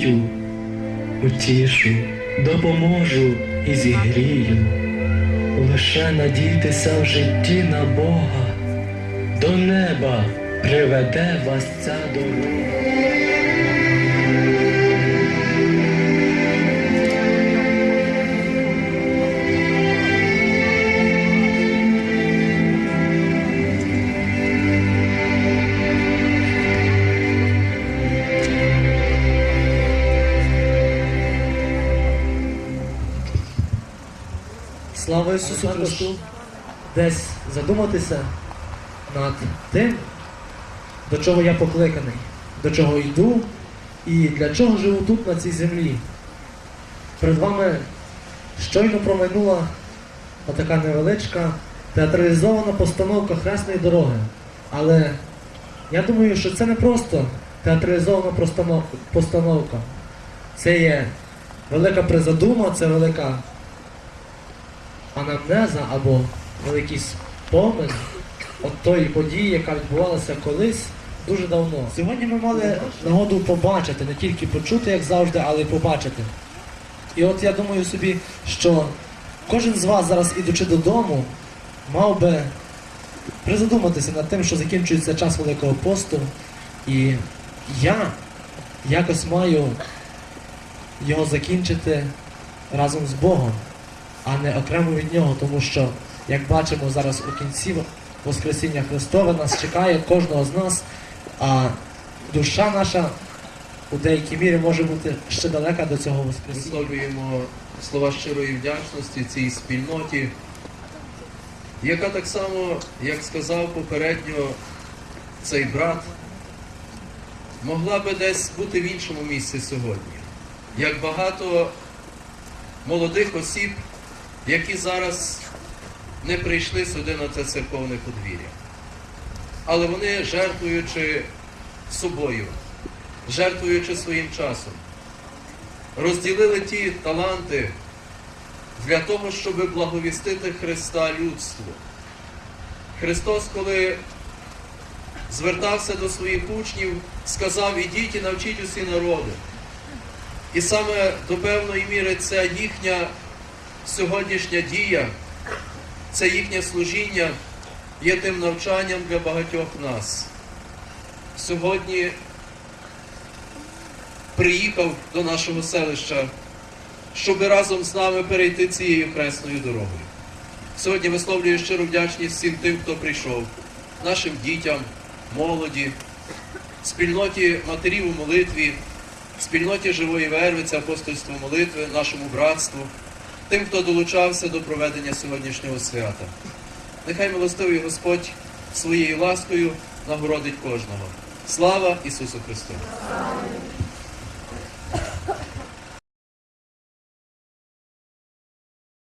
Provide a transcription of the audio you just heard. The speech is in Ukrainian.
надію, утішу, допоможу і зігрію. Лише надійтеся в житті на Бога, до неба приведе вас ця дорога. Слава Ісусу Христу! Десь задуматися над тим, до чого я покликаний, до чого йду і для чого живу тут, на цій землі. Перед вами щойно промайнула отака невеличка театралізована постановка Хресної дороги. Але я думаю, що це не просто театралізована постановка. Це є велика призадума, це велика анамнеза або великий спомин от тої події, яка відбувалася колись дуже давно. Сьогодні ми мали нагоду побачити, не тільки почути, як завжди, але й побачити. І от я думаю собі, що кожен з вас зараз, ідучи додому, мав би призадуматися над тим, що закінчується час Великого посту, і я якось маю його закінчити разом з Богом а не окремо від нього, тому що, як бачимо зараз у кінці Воскресіння Христове, нас чекає кожного з нас, а душа наша у деякій мірі може бути ще далека до цього Воскресіння. Висловлюємо слова щирої вдячності цій спільноті, яка так само, як сказав попередньо цей брат, могла би десь бути в іншому місці сьогодні. Як багато молодих осіб, які зараз не прийшли сюди на це церковне подвір'я. Але вони, жертвуючи собою, жертвуючи своїм часом, розділили ті таланти для того, щоб благовістити Христа людству. Христос, коли звертався до своїх учнів, сказав, ідіть і навчіть усі народи. І саме до певної міри ця їхня сьогоднішня дія, це їхнє служіння є тим навчанням для багатьох нас. Сьогодні приїхав до нашого селища, щоб разом з нами перейти цією хресною дорогою. Сьогодні висловлюю щиру вдячність всім тим, хто прийшов, нашим дітям, молоді, спільноті матерів у молитві, спільноті живої вервиці, апостольства молитви, нашому братству, тим, хто долучався до проведення сьогоднішнього свята. Нехай милостивий Господь своєю ласкою нагородить кожного. Слава Ісусу Христу!